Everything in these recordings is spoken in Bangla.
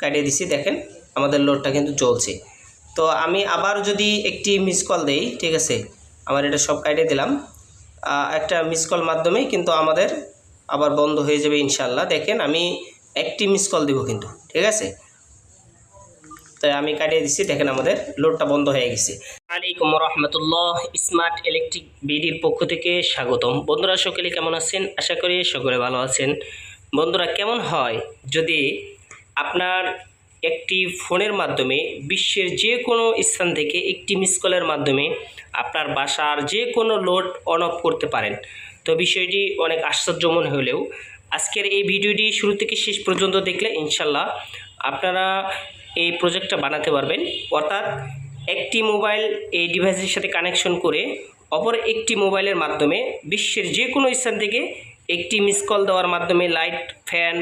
কাটিয়ে দিছি, দেখেন আমাদের লোডটা কিন্তু চলছে। তো আমি আবার যদি একটি মিস কল দেই, ঠিক আছে? আমার এটা সব কাটিয়ে দিলাম। একটা মিস কল মাধ্যমেই কিন্তু আমাদের আবার বন্ধ হয়ে যাবে ইনশাল্লাহ দেখেন আমি একটি মিস কল দিব কিন্তু, ঠিক আছে? তাই আমি কাটিয়ে দিচ্ছি দেখেন আমাদের লোডটা বন্ধ হয়ে গেছে। আলাইকুম রহমতুল্লাহ স্মার্ট ইলেকট্রিক বিডির পক্ষ থেকে স্বাগতম। বন্ধুরা, সকলে কেমন আছেন? আশা করি সকলে ভালো আছেন। বন্ধুরা, কেমন হয় যদি আপনার একটি ফোনের মাধ্যমে বিশ্বের যে কোনো স্থান থেকে একটি মিস কলের মাধ্যমে আপনার বাসার যে কোনো লোড অন অফ করতে পারেন। তো বিষয়টি অনেক আশ্চর্য মনে হলেও আজকের এই ভিডিওটি শুরু থেকে শেষ পর্যন্ত দেখলে ইনশাল্লাহ আপনারা এই প্রজেক্টটা বানাতে পারবেন। অর্থাৎ একটি মোবাইল এই ডিভাইসের সাথে কানেকশন করে অপর একটি মোবাইলের মাধ্যমে বিশ্বের যে কোনো স্থান থেকে একটি মিস কল দেওয়ার মাধ্যমে লাইট, ফ্যান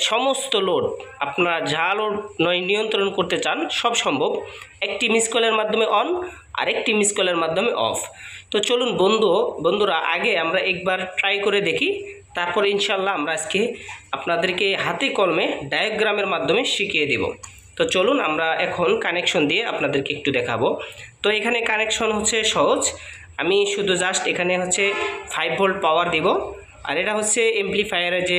সমস্ত লোড আপনারা যা লোড নয়, নিয়ন্ত্রণ করতে চান, সব সম্ভব। একটি মিস কলের মাধ্যমে অন আর একটি মিস কলের মাধ্যমে অফ তো চলুন বন্ধু, বন্ধুরা, আগে আমরা একবার ট্রাই করে দেখি। তারপরে ইনশাল্লাহ আমরা আজকে আপনাদেরকে হাতে কলমে ডায়াগ্রামের মাধ্যমে শিখিয়ে দেব। তো চলুন আমরা এখন কানেকশন দিয়ে আপনাদেরকে একটু দেখাবো। তো এখানে কানেকশন হচ্ছে সহজ। আমি শুধু জাস্ট এখানে হচ্ছে ফাইভ ভোল্ট পাওয়ার দিব। আর এটা হচ্ছে এমপ্লিফায়ারের যে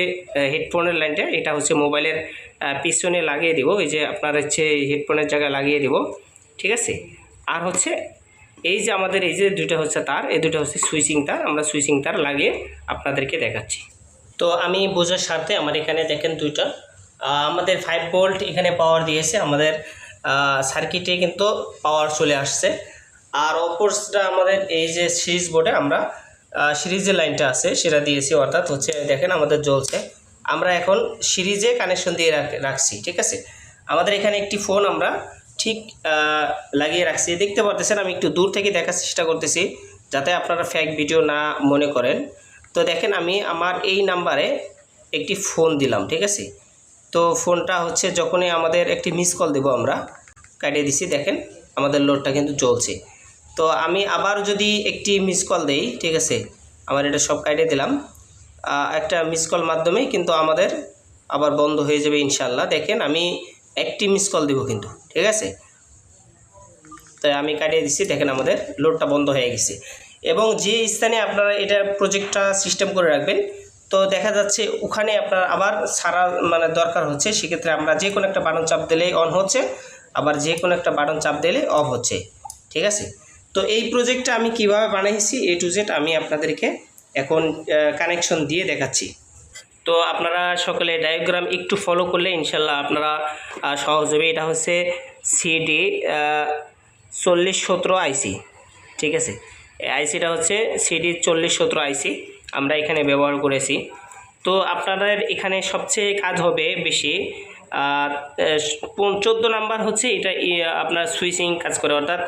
হেডফোনের লাইনটা এটা হচ্ছে মোবাইলের পিছনে লাগিয়ে দিব। এই যে আপনার হচ্ছে হেডফোনের জায়গায় লাগিয়ে দিব। ঠিক আছে? আর হচ্ছে এই যে আমাদের এই যে দুটো হচ্ছে তার, এই দুটো হচ্ছে সুইচিং তার, আমরা সুইচিং তার লাগিয়ে আপনাদেরকে দেখাচ্ছি। তো আমি বোঝার স্বার্থে আমার এখানে দেখেন দুইটা। আমাদের ফাইভ ভোল্ট এখানে পাওয়ার দিয়েছে আমাদের সার্কিটে কিন্তু পাওয়ার চলে আসছে। আর অপরটা আমাদের এই যে সিরিজ বোর্ডে আমরা সিরিজের লাইনটা আছে, সেটা দিয়েছি, অর্থাৎ হচ্ছে দেখেন আমাদের জ্বলছে। আমরা এখন সিরিজে কানেকশন দিয়ে রাখ- রাখছি, ঠিক আছে? আমাদের এখানে একটি ফোন আমরা ঠিক লাগিয়ে রাখছি। দেখতে পারতেছেন, আমি একটু দূর থেকে দেখার চেষ্টা করতেছি, যাতে আপনারা ফ্যাক ভিডিও না মনে করেন। তো দেখেন, আমি আমার এই নাম্বারে একটি ফোন দিলাম, ঠিক আছে? তো ফোনটা হচ্ছে, যখনই আমাদের একটি মিস কল দেবো আমরা, কাটিয়ে দিছি, দেখেন, আমাদের লোডটা কিন্তু চলছে তো আমি আবার যদি একটি মিস কল দেই, ঠিক আছে? আমার এটা সব কাটিয়ে দিলাম। একটা মিস কল মাধ্যমেই কিন্তু আমাদের আবার বন্ধ হয়ে যাবে ইনশাল্লাহ দেখেন, আমি একটি মিস কল দেবো কিন্তু, ঠিক আছে? তাই আমি কাটিয়ে দিচ্ছি দেখেন আমাদের লোডটা বন্ধ হয়ে গেছে। এবং যে স্থানে আপনারা এটা প্রজেক্টটা সিস্টেম করে রাখবেন, তো দেখা যাচ্ছে ওখানে আপনার আবার সারা মানে দরকার হচ্ছে। সেক্ষেত্রে আমরা যে কোনো একটা বাটন চাপ দিলেই অন হচ্ছে, আবার যে কোনো একটা বাটন চাপ দিলে অফ হচ্ছে, ঠিক আছে? তো এই প্রজেক্টটা আমি কীভাবে বানিয়েছি এ টু জেড আমি আপনাদেরকে এখন কানেকশন দিয়ে দেখাচ্ছি। তো আপনারা সকলে ডায়াগ্রাম একটু ফলো করলে ইনশাল্লাহ আপনারা সহজ হবে। এটা হচ্ছে সিডি চল্লিশ সতেরো আইসি ঠিক আছে? আইসিটা হচ্ছে সিডি চল্লিশ সতেরো আইসি আমরা এখানে ব্যবহার করেছি। তো আপনাদের এখানে সবচেয়ে কাজ হবে বেশি চোদ্দ নাম্বার হচ্ছে এটা আপনার সুইচিং কাজ করে, অর্থাৎ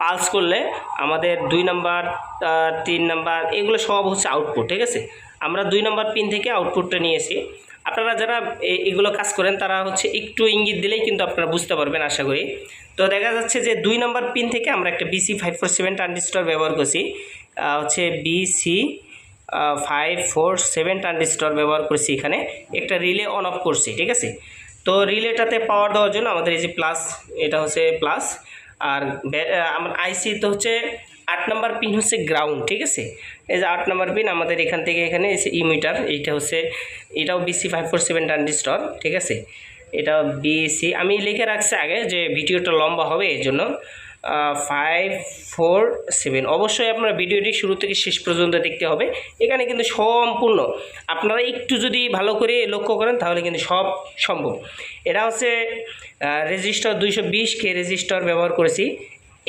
পালস করলে আমাদের দুই নাম্বার তিন নাম্বার এগুলো সব হচ্ছে আউটপুট ঠিক আছে? আমরা দুই নাম্বার পিন থেকে আউটপুটটা নিয়েছি। আপনারা যারা এগুলো কাজ করেন, তারা হচ্ছে একটু ইঙ্গিত দিলেই কিন্তু আপনারা বুঝতে পারবেন, আশা করি। তো দেখা যাচ্ছে যে দুই নাম্বার পিন থেকে আমরা একটা BC five four seven transistor ব্যবহার করছি। হচ্ছে BC five four seven transistor ব্যবহার করছি এখানে। একটা রিলে অন অফ করছি, ঠিক আছে? তো রিলেটাতে পাওয়ার দেওয়ার জন্য আমাদের এই যে প্লাস এটা হচ্ছে প্লাস আর আমার আইসি তো হচ্ছে আট নাম্বার পিন হচ্ছে গ্রাউন্ড ঠিক আছে? এই যে আট নাম্বার পিন আমাদের এখান থেকে এখানে ইমিটার এইটা হচ্ছে, এটাও BC five four seven transistor ঠিক আছে? এটা বিসি আমি লিখে রাখছি আগে যে ভিডিওটা লম্বা হবে এই জন্য ফাইভ ফোর সেভেন অবশ্যই আপনার ভিডিওটি শুরু থেকে শেষ পর্যন্ত দেখতে হবে। এখানে কিন্তু সম্পূর্ণ। আপনারা একটু যদি ভালো করে লক্ষ্য করেন, তাহলে কিন্তু সব সম্ভব। এটা হচ্ছে রেজিস্টার দুইশো বিশ কে রেজিস্টার ব্যবহার করেছি।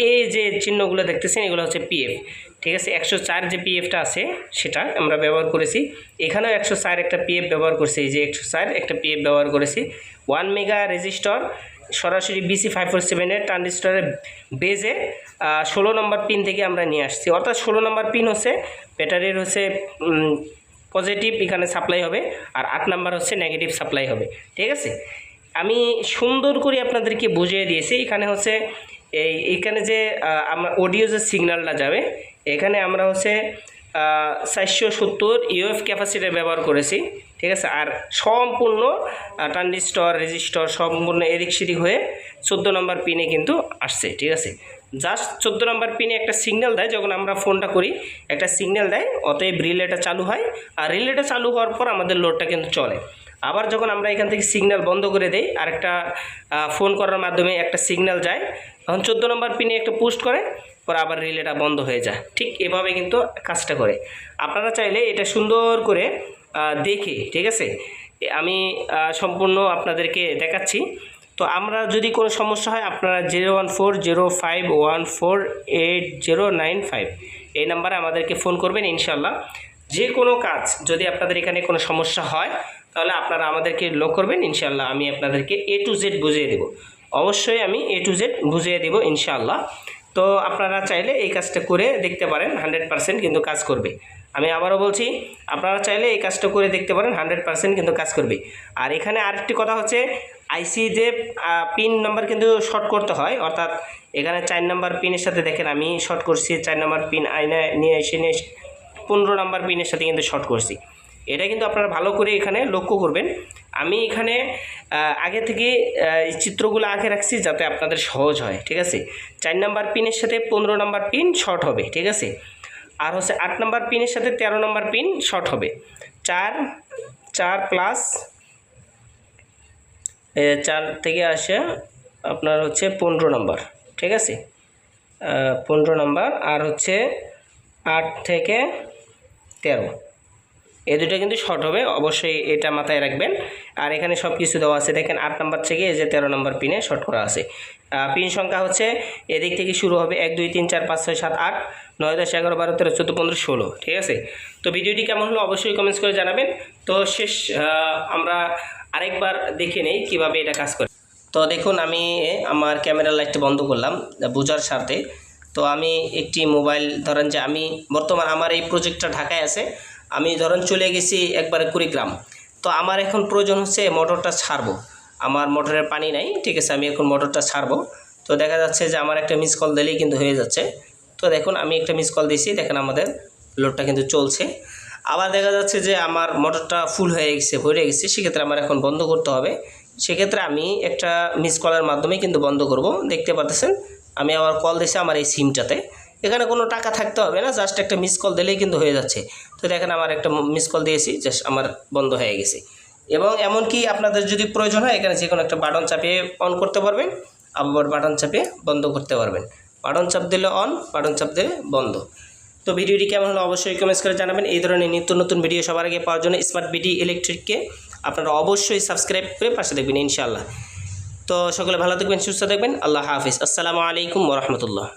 এই যে চিহ্নগুলো দেখতেছেন, এগুলো হচ্ছে পিএফ ঠিক আছে? একশো চার যে পিএফটা আছে, সেটা আমরা ব্যবহার করেছি। এখানেও একশো চার একটা পিএফ ব্যবহার করেছি। এই যে একশো চার একটা পিএফ ব্যবহার করেছি। ওয়ান মেগা রেজিস্টার সরাসরি বিসি ফাইভ ফোর সেভেনের ট্রানজিস্টারের বেজে ষোলো নম্বর পিন থেকে আমরা নিয়ে আসছি। অর্থাৎ ষোলো নম্বর পিন হচ্ছে ব্যাটারির হচ্ছে পজিটিভ এখানে সাপ্লাই হবে, আর আট নাম্বার হচ্ছে নেগেটিভ সাপ্লাই হবে। ঠিক আছে? আমি সুন্দর করে আপনাদেরকে বুঝিয়ে দিয়েছি। এখানে হচ্ছে, এই, এখানে যে আমার অডিও যে সিগন্যালটা যাবে, এখানে আমরা হচ্ছে চারশো সত্তর ইউএফ ক্যাপাসিটি ব্যবহার করেছি। ঠিক আছে? আর সম্পূর্ণ ট্রানজিস্টর রেজিস্টর সম্পূর্ণ এদিক সেদিক হয়ে চোদ্দ নম্বর পিনে কিন্তু আসছে, ঠিক আছে? জাস্ট চোদ্দ নম্বর পিনে একটা সিগন্যাল দেয়, যখন আমরা ফোনটা করি, একটা সিগন্যাল দেয়, অতএব রিলেটা চালু হয়। আর রিলেটা চালু হওয়ার পর আমাদের লোডটা কিন্তু চলে। আবার যখন আমরা এখান থেকে সিগন্যাল বন্ধ করে দেই আর একটা ফোন করার মাধ্যমে একটা সিগন্যাল যায়, তখন চোদ্দ নম্বর পিনে একটা পোস্ট করে, পরে আবার রিলেটা বন্ধ হয়ে যায়। ঠিক এভাবে কিন্তু কাজটা করে। আপনারা চাইলে এটা সুন্দর করে দেখে, ঠিক আছে? আমি সম্পূর্ণ আপনাদেরকে দেখাচ্ছি। তো আমরা যদি কোনো সমস্যা হয়, আপনারা zero one four zero five one four eight zero nine five এই নাম্বারে আমাদেরকে ফোন করবেন ইনশাল্লাহ যে কোনো কাজ যদি আপনাদের এখানে কোনো সমস্যা হয়, তাহলে আপনারা আমাদেরকে লো করবেন ইনশাল্লাহ আমি আপনাদেরকে এ টু জেড বুঝিয়ে দেবো। অবশ্যই আমি এ টু জেড বুঝিয়ে দেবো, ইনশাআল্লাহ। তো আপনারা চাইলে এই কাজটা করে দেখতে পারেন হান্ড্রেড পারসেন্ট কিন্তু কাজ করবে। আমি আবারও বলছি, আপনারা চাইলে এই কাজটা করে দেখতে পারেন হান্ড্রেড পারসেন্ট কিন্তু কাজ করবে। আর এখানে আরেকটি কথা হচ্ছে আইসি যে পিন নাম্বার কিন্তু শর্ট করতে হয়, অর্থাৎ এখানে চার নাম্বার পিনের সাথে দেখেন, আমি শর্ট করছি, চার নাম্বার পিন আইনে নিয়ে এসে, নিয়ে পনেরো নাম্বার পিনের সাথে কিন্তু শর্ট করছি। এটা কিন্তু আপনারা ভালো করে এখানে লক্ষ্য করবেন। আমি এখানে আগে থেকে চিত্রগুলো আঁকে রাখছি যাতে আপনাদের সহজ হয়, ঠিক আছে? চার নাম্বার পিনের সাথে পনেরো নাম্বার পিন শর্ট হবে, ঠিক আছে? আর হচ্ছে আট নম্বর পিনের সাথে তেরো নম্বর পিন শর্ট হবে। চার চার প্লাস চার থেকে আসে আপনার হচ্ছে পনেরো নম্বর, ঠিক আছে? পনেরো নম্বর আর হচ্ছে আট থেকে তেরো। এই দুটো কিন্তু শর্ট হবে, অবশ্যই এটা মাথায় রাখবেন। আর এখানে সব কিছু দেওয়া আছে, দেখেন আট নাম্বার থেকে এই যে তেরো নম্বর পিনে শর্ট করা আছে। পিন সংখ্যা হচ্ছে এদিক থেকে শুরু হবে এক, দুই, তিন, চার, পাঁচ, ছয়, সাত, আট, নয়, দশ, এগারো, বারো, তেরো, চোদ্দ, পনেরো, ষোলো, ঠিক আছে? তো ভিডিওটি কেমন হলো অবশ্যই কমেন্টস করে জানাবেন। তো শেষ আমরা আরেকবার দেখে নেই কীভাবে এটা কাজ করে। তো দেখুন, আমি আমার ক্যামেরা লাইটটা বন্ধ করলাম বোঝার স্বার্থে। তো আমি একটি মোবাইল ধরেন যে আমি বর্তমান আমার এই প্রজেক্টটা ঢাকায় আছে আমি ধরেন চলে গেছি একবারে কুড়িগ্রাম। তো আমার এখন প্রয়োজন হচ্ছে মোটরটা ছাড়বো। আমার মোটরের পানি নাই, ঠিক আছে, আমি এখন মোটরটা ছাড়বো। তো দেখা যাচ্ছে যে আমার একটা মিস কল দিলেই কিন্তু হয়ে যাচ্ছে। তো দেখুন, আমি একটা মিস কল দিয়েছি, দেখেন আমাদের লোডটা কিন্তু চলছে। আবার দেখা যাচ্ছে যে আমার মোটরটা ফুল হয়ে গেছে, ভরে গেছে, সেক্ষেত্রে আমার এখন বন্ধ করতে হবে। সেক্ষেত্রে আমি একটা মিস কলের মাধ্যমে কিন্তু বন্ধ করব। দেখতে পাচ্ছেন আমি আবার কল দিয়েছি আমার এই সিমটাতে এখানে কোনো টাকা থাকতে হবে না জাস্ট একটা মিস কল দিলেই কিন্তু হয়ে যাচ্ছে। তো দেখেন আমার একটা মিস কল দিয়েছি জাস্ট আমার বন্ধ হয়ে গেছে। এবং এমনকি আপনাদের যদি প্রয়োজন হয়, এখানে যে কোনো একটা বাটন চাপিয়ে অন করতে পারবেন, আবার বাটন চাপিয়ে বন্ধ করতে পারবেন। বাটন চাপ দিলে অন বাটন চাপ দিলে বন্ধ। তো ভিডিওটি কেমন হলো অবশ্যই কমেন্টস করে জানাবেন। এই ধরনের নিত্য নতুন ভিডিও সবার আগে পাওয়ার জন্য স্মার্ট বিডি ইলেকট্রিককে আপনারা অবশ্যই সাবস্ক্রাইব করে পাশে দেখবেন, ইনশাআল্লাহ। তো সকলে ভালো থাকবেন, সুস্থ থাকবেন, আল্লাহ হাফিজ। আসসালামু আলাইকুম রহমতুল্লাহ।